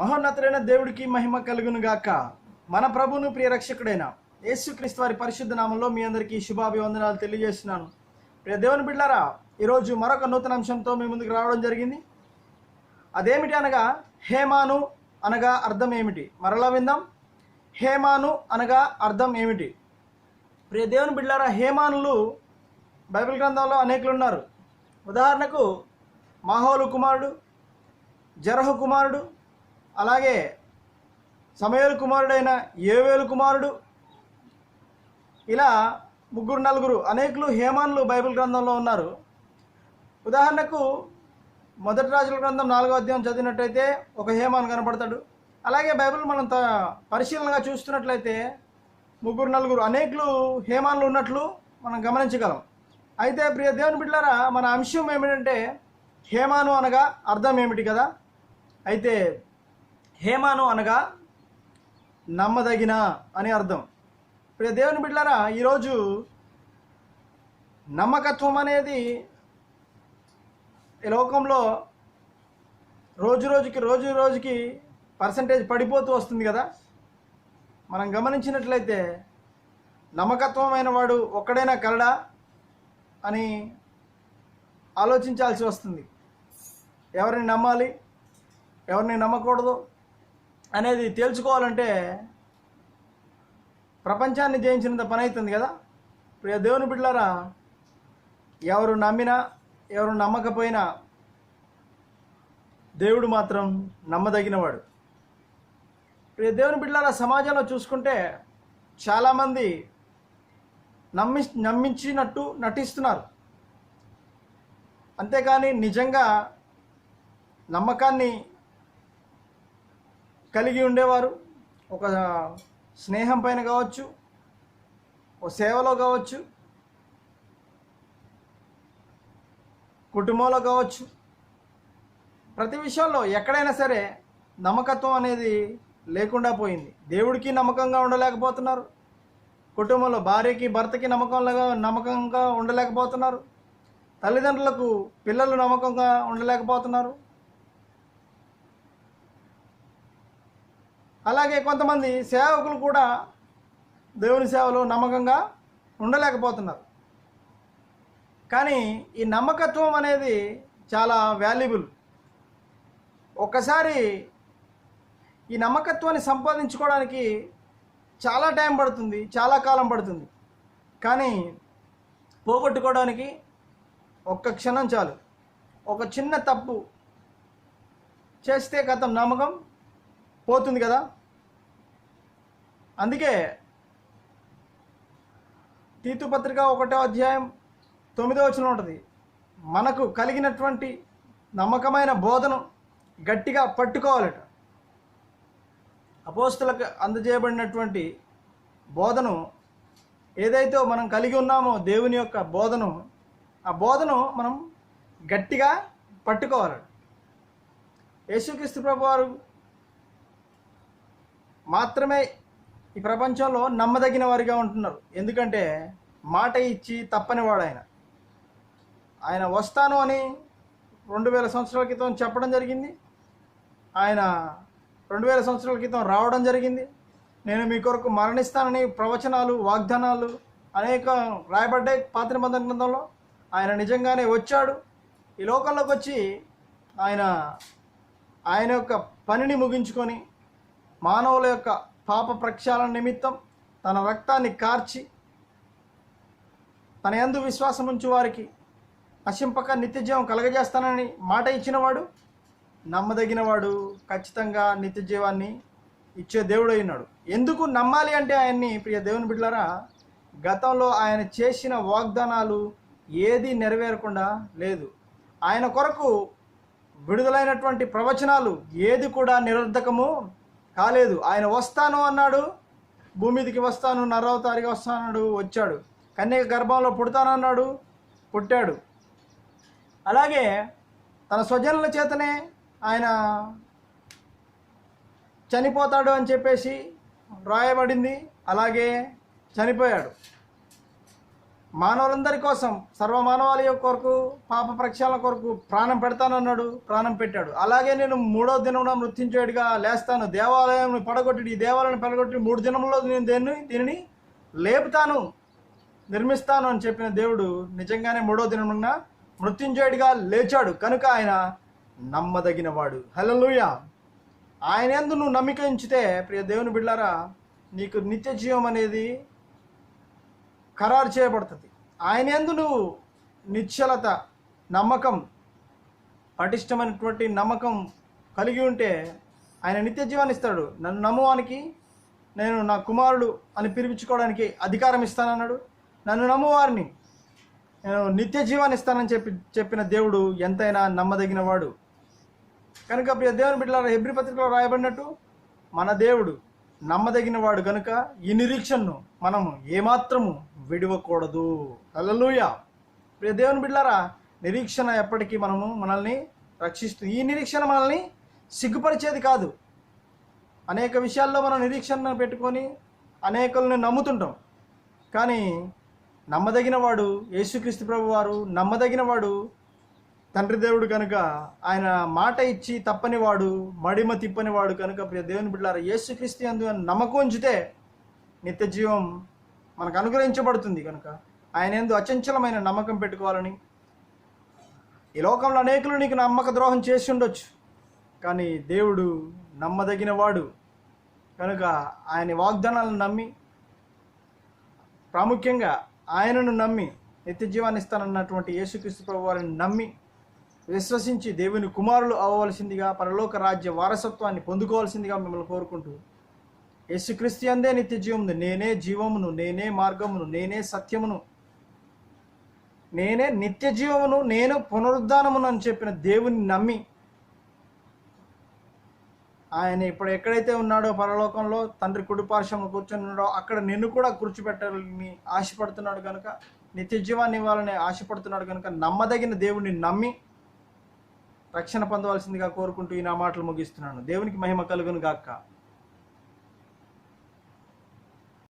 మహోన్నతుడైన దేవుడికి మహిమ కలుగును గాక మన ప్రభును ప్రియరక్షకుడైన యేసుక్రీస్తు వారి పరిశుద్ధ నామంలో మీ అందరికీ శుభాభివందనాలు తెలియజేస్తున్నాను. ప్రియ దేవుని బిడ్డారా ఈరోజు మరొక నూతన అంశంతో మీ ముందుకు రావడం జరిగింది. అదేమిటి అనగా హేమాను అనగా అర్థం ఏమిటి? మరలా విందాం. హేమాను అనగా అర్థం ఏమిటి? ప్రియ దేవుని బిడ్డారా హేమానులు బైబిల్ గ్రంథంలో అనేకులు ఉన్నారు. ఉదాహరణకు మాహోలు కుమారుడు జరహు కుమారుడు అలాగే సమయలు కుమారుడైన ఏవేలు కుమారుడు ఇలా ముగ్గురు నలుగురు అనేకులు హేమాన్లు బైబిల్ గ్రంథంలో ఉన్నారు. ఉదాహరణకు మొదటి రాజుల గ్రంథం నాలుగో అధ్యాయం చదివినట్టయితే ఒక హేమాన్ కనపడతాడు. అలాగే బైబిల్ మనం త పరిశీలనగా చూస్తున్నట్లయితే ముగ్గురు నలుగురు అనేకులు హేమాన్లు ఉన్నట్లు మనం గమనించగలం. అయితే ప్రియ దేవుని బిడ్డారా మన అంశం ఏమిటంటే హేమాను అనగా అర్థం ఏమిటి కదా? అయితే హేమాను అనగా నమ్మదగిన అని అర్థం. ప్రియ దేవుని బిడ్డలారా ఈరోజు నమ్మకత్వం అనేది ఈ లోకంలో రోజు రోజుకి రోజు రోజుకి పర్సంటేజ్ పడిపోతూ వస్తుంది కదా. మనం గమనించినట్లయితే నమ్మకత్వమైన వాడు ఒక్కడైనా కలడా అని ఆలోచించాల్సి వస్తుంది. ఎవరిని నమ్మాలి ఎవరిని నమ్మకూడదు అనేది తేల్చుకోవాలంటే ప్రపంచాన్ని జయించినంత పని అవుతుంది కదా? ప్రియ దేవుని బిడ్డలారా ఎవరు నమ్మినా ఎవరు నమ్మకపోయినా దేవుడు మాత్రం నమ్మదగినవాడు. ప్రియ దేవుని బిడ్డలారా సమాజంలో చూసుకుంటే చాలామంది నమ్మి నమ్మించినట్టు నటిస్తున్నారు. అంతేకాని నిజంగా నమ్మకాన్ని కలిగి ఉండేవారు. ఒక స్నేహం పైన కావచ్చు ఓ సేవలో కావచ్చు కుటుంబంలో కావచ్చు. ప్రతి విషయంలో ఎక్కడైనా సరే నమ్మకత్వం అనేది లేకుండా పోయింది. దేవుడికి నమ్మకంగా ఉండలేకపోతున్నారు. కుటుంబంలో భార్యకి భర్తకి నమ్మకంగా నమ్మకంగా ఉండలేకపోతున్నారు. తల్లిదండ్రులకు పిల్లలు నమ్మకంగా ఉండలేకపోతున్నారు. అలాగే కొంతమంది సేవకులు కూడా దేవుని సేవలో నమ్మకంగా ఉండలేకపోతున్నారు. కానీ ఈ నమ్మకత్వం అనేది చాలా వాల్యుబుల్ ఒక్కసారి ఈ నమ్మకత్వాన్ని సంపాదించుకోవడానికి చాలా టైం పడుతుంది చాలా కాలం పడుతుంది. కానీ పోగొట్టుకోవడానికి ఒక్క క్షణం చాలు. ఒక చిన్న తప్పు చేస్తే గతం నమ్మకం పోతుంది కదా? అందుకే తీతు పత్రిక ఒకటో అధ్యాయం తొమ్మిదో వచ్చిన ఉంటుంది. మనకు కలిగినటువంటి నమ్మకమైన బోధను గట్టిగా పట్టుకోవాలట. అపోస్తులకు అందజేయబడినటువంటి బోధను ఏదైతే మనం కలిగి ఉన్నామో దేవుని యొక్క బోధను ఆ బోధను మనం గట్టిగా పట్టుకోవాలి యేసుక్రీస్తు ప్రభు వారు మాత్రమే ఈ ప్రపంచంలో నమ్మదగిన వారిగా ఉంటున్నారు. ఎందుకంటే మాట ఇచ్చి తప్పనివాడు ఆయన. ఆయన వస్తాను అని రెండు వేల సంవత్సరాల క్రితం చెప్పడం జరిగింది. ఆయన రెండు వేల సంవత్సరాల క్రితం రావడం జరిగింది. నేను మీ కొరకు మరణిస్తానని ప్రవచనాలు వాగ్దానాలు అనేక రాయబడ్డాయి పాత నిబంధన గ్రంథంలో. ఆయన నిజంగానే వచ్చాడు. ఈ లోకంలోకి వచ్చి ఆయన ఆయన యొక్క పనిని ముగించుకొని మానవుల యొక్క పాప ప్రక్షాళన నిమిత్తం తన రక్తాన్ని కార్చి తన ఎందు విశ్వాసం ఉంచు వారికి నశింపక నిత్యజీవం కలగజేస్తానని మాట ఇచ్చినవాడు నమ్మదగినవాడు ఖచ్చితంగా నిత్యజీవాన్ని ఇచ్చే దేవుడు అయినాడు. ఎందుకు నమ్మాలి అంటే ఆయన్ని ప్రియ దేవుని బిడ్డలారా గతంలో ఆయన చేసిన వాగ్దానాలు ఏది నెరవేరకుండా లేదు. ఆయన కొరకు విడుదలైనటువంటి ప్రవచనాలు ఏది కూడా నిరర్ధకము కాలేదు. ఆయన వస్తాను అన్నాడు. భూమిదికి వస్తాను నరవతారికి వస్తానన్నాడు వచ్చాడు. కన్యక గర్భంలో పుడతానన్నాడు పుట్టాడు. అలాగే తన స్వజనుల చేతనే ఆయన చనిపోతాడు అని చెప్పేసి రాయబడింది. అలాగే చనిపోయాడు. మానవులందరి కోసం సర్వమానవాళి కొరకు పాప ప్రక్షాళన కొరకు ప్రాణం పెడతానన్నాడు ప్రాణం పెట్టాడు. అలాగే నేను మూడో దినమున మృత్యుంచేడుగా లేస్తాను. దేవాలయం పడగొట్టి ఈ దేవాలయం పడగొట్టి మూడు దినంలో నేను దేన్ని దీనిని లేపుతాను నిర్మిస్తాను అని చెప్పిన దేవుడు నిజంగానే మూడో దినమున మృత్యుంచేడుగా లేచాడు. కనుక ఆయన నమ్మదగినవాడు. హల్లెలూయా! ఆయన ఎందు నువ్వు నమ్మిక ఉంచితే ప్రియ దేవుని బిడ్డారా నీకు నిత్య జీవం అనేది ఖరారు చేయబడుతుంది. ఆయన ఎందు నువ్వు నిశ్చలత నమ్మకం పటిష్టమైనటువంటి నమ్మకం కలిగి ఉంటే ఆయన నిత్య జీవాన్ని ఇస్తాడు. నన్ను నమ్మువానికి నేను నా కుమారుడు అని పిలిపించుకోవడానికి అధికారం ఇస్తానన్నాడు. నన్ను నమ్మువారిని నేను నిత్య జీవాన్ని ఇస్తానని చెప్పి చెప్పిన దేవుడు ఎంతైనా నమ్మదగిన వాడు కనుక ప్రియ దేవుని బిడ్డల హెబ్రి పత్రికలో రాయబడినట్టు మన దేవుడు నమ్మదగిన వాడు కనుక ఈ నిరీక్షణను మనము ఏమాత్రము విడవకూడదు. హల్లెలూయా. ప్రియ దేవుని బిడ్డారా నిరీక్షణ ఎప్పటికీ మనము మనల్ని రక్షిస్తూ ఈ నిరీక్షణ మనల్ని సిగ్గుపరిచేది కాదు. అనేక విషయాల్లో మనం నిరీక్షణ పెట్టుకొని అనేకులను నమ్ముతుంటాం. కానీ నమ్మదగిన వాడు యేసుక్రీస్తు ప్రభు వారు నమ్మదగిన వాడు తండ్రి దేవుడు కనుక ఆయన మాట ఇచ్చి తప్పనివాడు మడిమ తిప్పనివాడు కనుక ప్రియ దేవుని బిడ్డారా యేసుక్రీస్తు అందు నమ్మకం ఉంచితే నిత్య జీవం మనకు అనుగ్రహించబడుతుంది కనుక. ఆయన ఎందు అచంచలమైన నమ్మకం పెట్టుకోవాలని. ఈ లోకంలో అనేకులు నీకు నమ్మక ద్రోహం చేసి ఉండొచ్చు. కానీ దేవుడు నమ్మదగిన వాడు కనుక ఆయన వాగ్దానాలను నమ్మి ప్రాముఖ్యంగా ఆయనను నమ్మి నిత్య జీవాన్ని ఇస్తానన్నటువంటి యేసుక్రీస్తు ప్రభు వారిని నమ్మి విశ్వసించి దేవుని కుమారులు అవ్వవలసిందిగా పరలోక రాజ్య వారసత్వాన్ని పొందుకోవాల్సిందిగా మిమ్మల్ని కోరుకుంటూ యేసుక్రీస్తు అందే నిత్య జీవమును నేనే జీవమును నేనే మార్గమును నేనే సత్యమును నేనే నిత్య జీవమును నేను పునరుద్ధానమును అని చెప్పిన దేవుని నమ్మి ఆయన ఇప్పుడు ఎక్కడైతే ఉన్నాడో పరలోకంలో తండ్రి కుడిపార్శ్వంలో కూర్చొని ఉన్నాడో అక్కడ నిన్ను కూడా కూర్చోబెట్టాలని ఆశపడుతున్నాడు కనుక నిత్య జీవాన్ని ఇవ్వాలని ఆశపడుతున్నాడు కనుక నమ్మదగిన దేవుణ్ణి నమ్మి రక్షణ పొందవలసిందిగా కోరుకుంటూ ఈ నా మాటలు ముగిస్తున్నాను. దేవునికి మహిమ కలుగును గాక్క